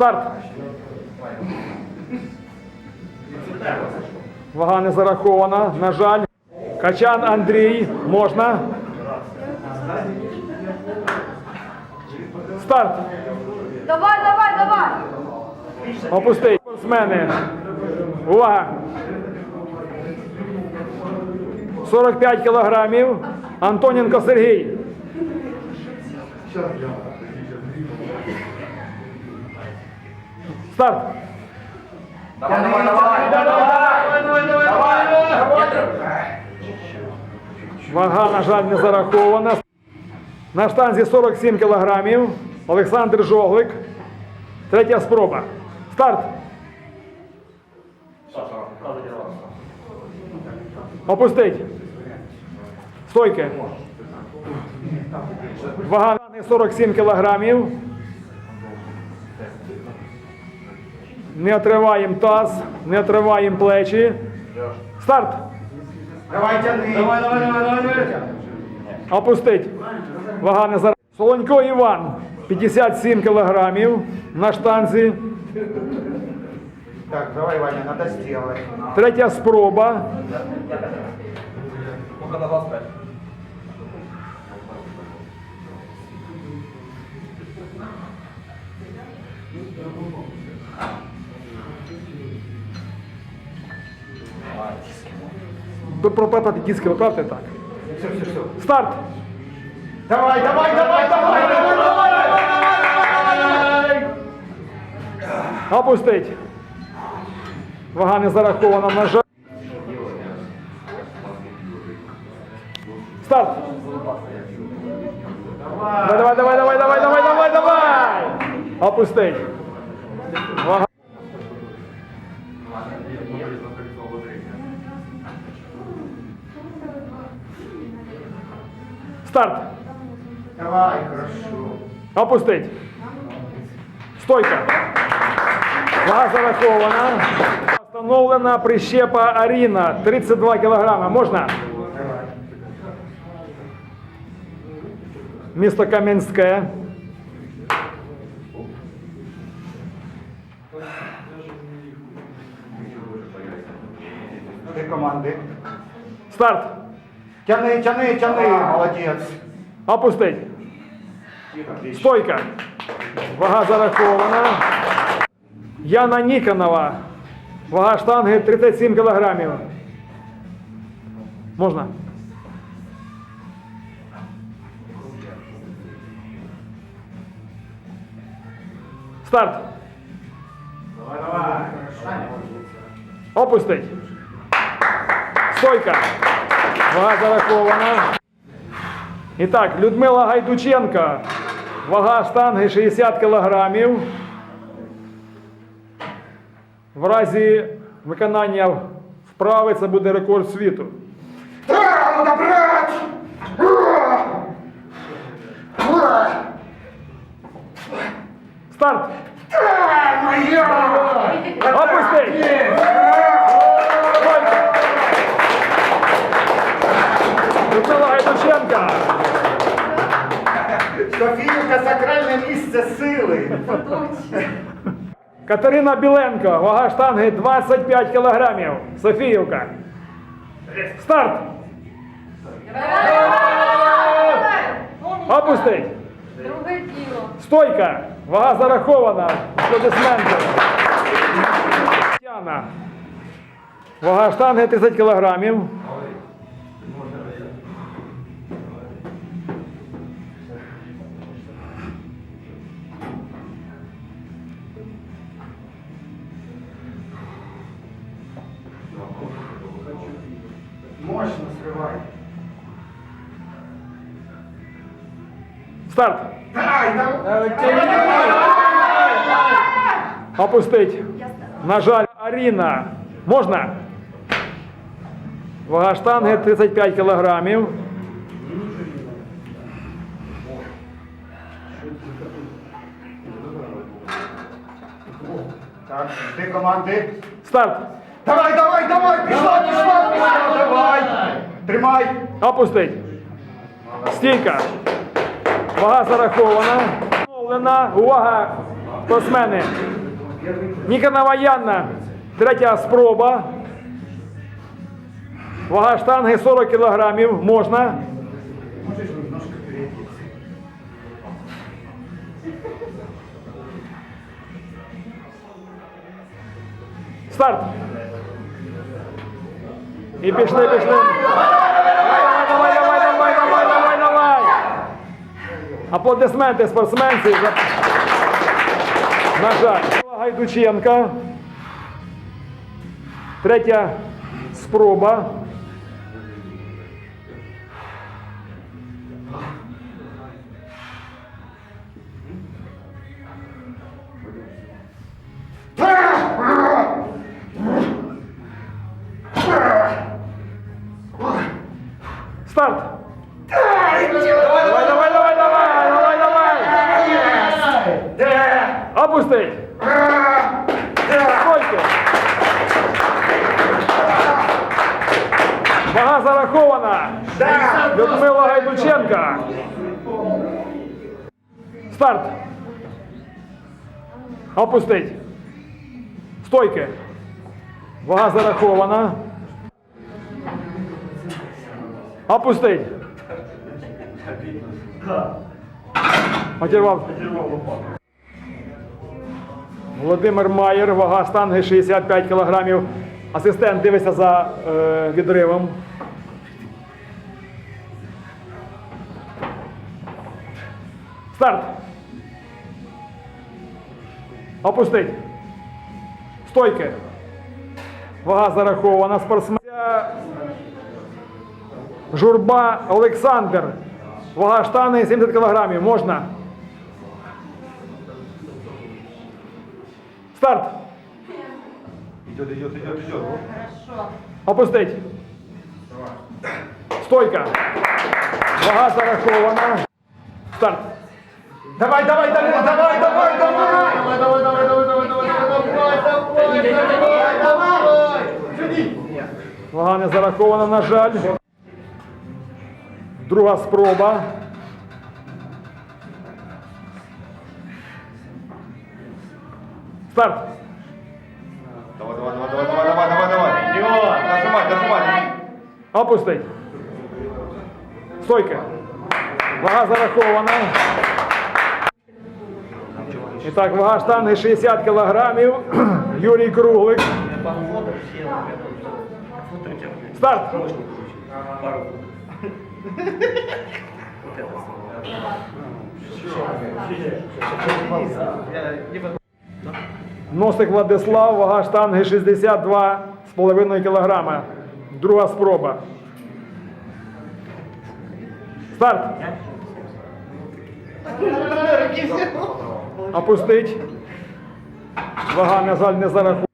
Старт. Вага не зарахована, на жаль. Качан Андрій, можна. Старт. Давай, давай, давай! Опусти. Спортсмени. Увага. 45 кілограмів. Антоненко Сергій. Старт. Давай, давай, давай, давай, давай, давай, давай. Вага, на жаль, не зарахована. На штанзі 47 кілограмів. Олександр Жоглик. Третя спроба. Старт. Опустить. Стойки. Вага 47 кілограмів. Не отриваємо таз, не отриваємо плечі. Старт. Давай, тяни. Давай, давай, давай, давай, давай. Опустить. Вага не зараз. Солонько Іван. 57 кілограмів на штанзі. Так, давай, Ваня, надо сделать. Третя спроба. Пропати диски, виправте так. Все, все, все. Старт! Давай, давай, давай, давай, давай, давай. Опустить. Вага не зарахована, на жаль. Старт. Давай, давай, давай, давай, давай, давай, давай. Опустить. Вага. Старт. Давай, хорошо. Опустить. Стойка. Вага зарахована. Встановлена прищепа Аріна. 32 кілограма. Можна? Місто Кам'янське. Старт. Тяни, тяни, тяни, молодец. Опустить. Стойка. Вага зарахована. Яна Ніконова. Вага штанги 37 кілограмів. Можна? Старт. Давай, давай. Опустить. Стойка. Вага зарахована. І так, Людмила Гайдученка. Вага штанги 60 кілограмів. В разі виконання вправи це буде рекорд світу. Старт! Да, Софіївка сакральне місце сили. Катерина Біленко. Вага штанги 25 кілограмів. Софіївка. Старт! Опустить! Друге діло. Стойка. Вага зарахована. Аплодисменти. Тетяна. Вага штанги 30 кілограмів. Старт. Опустить. На жаль, Аріна. Можна? Вага штанги 35 кілограмів. Так, ти команди. Старт. Давай, давай, давай, пішла, пішла, пішла, давай. Тримай. Опустить. Стійка. Вага зарахована. Лена, увага, спортсмени. Ніконова Янна, третя спроба. Вага штанги 40 кілограмів, можна. Старт. І пішли, пішли. Давай, давай, давай, давай, давай, давай, давай. Аплодисменти спортсменці. На жаль. Гайдученка. Третя спроба. Старт. Давай, давай, давай, давай, давай, Опустить. Сколько? Вага зарахована. Людмила Гайдученка. Старт. Опустить. Стойки. Вага зарахована. Опустить. Отірвав. Володимир Маєр, вага штанги 65 кілограмів. Асистент дивиться за е, відривом. Старт. Опустить. Стойки. Вага зарахована. Спортсмен. Журба Олександр. Вага штани 70 кілограмів. Можна. Старт. Идет, идет, идет, идет. Опустить. Стойка. Вага зарахована. Старт. Давай, давай, давай, давай, давай, давай. Давай, давай, давай, давай, давай, давай, давай, давай, давай. Сиди. Вага не зарахована, на жаль. Друга спроба. Старт. Давай, давай, давай, давай, давай, давай, давай, давай. Идет. Нажимай, нажимай. Опустить. Стойка. Вага зарахована. І так, вага штанги 60 кілограмів. Юрій Круглик. Старт. Носик Владислав, вага штанги 62,5 кг. Друга спроба. Старт. Опустить. Вага, на жаль, не зарахована.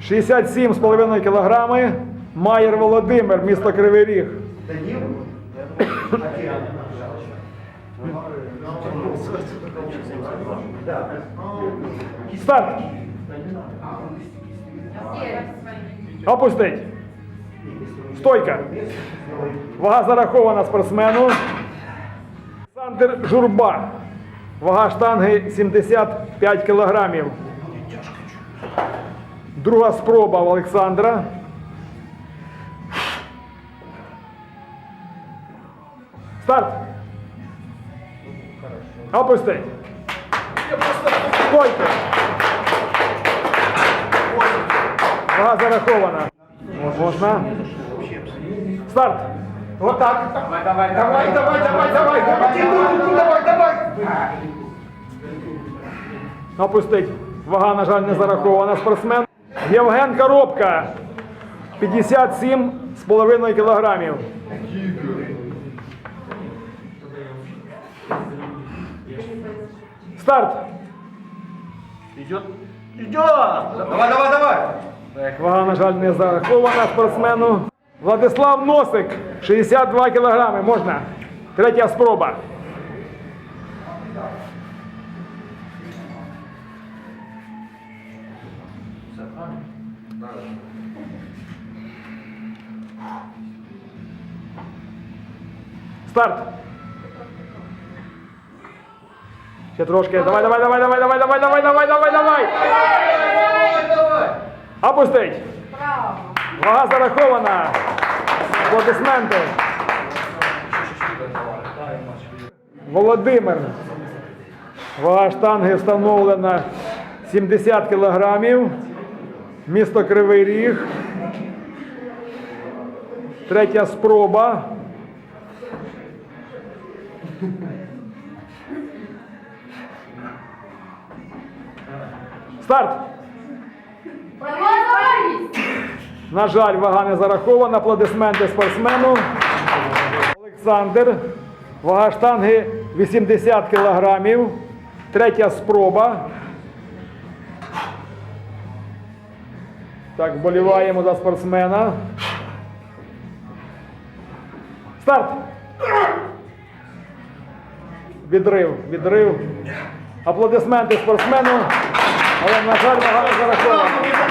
67,5 кг. Маєр Володимир, місто Кривий Ріг. Старт. Опустить. Стойка. Вага зарахована спортсмену. Олександр Журба. Вага штанги 75 кілограмів. Друга спроба в Олександра. Старт. Опусти. Стойка. Вага зарахована. Можна. Старт. Вот так. Давай, давай, давай, давай, давай, давай. Давай, давай. Опустить. Вага, на жаль, не зарахована. Спортсмен. Євген Коробка. 57,5 кілограмів. Старт. Идет. Идет. Давай, давай, давай. Вага, на жаль, не зарахована спортсмену. Владислав Носик. 62 кілограми. Можна. Третя спроба. Старт. Ще трошки. Давай, давай, давай, давай, давай, давай, давай, давай, давай, давай. Давай. Опустить. Вага зарахована. Аплодисменти. Володимир. Вага штанги встановлена 70 кілограмів. Місто Кривий Ріг. Третя спроба. Старт! На жаль, вага не зарахована. Аплодисменти спортсмену. Олександр. Вага штанги 80 кілограмів. Третя спроба. Так, вболіваємо за спортсмена. Старт! Відрив, відрив. Аплодисменти спортсмену. A lo mejor, mejor, mejor.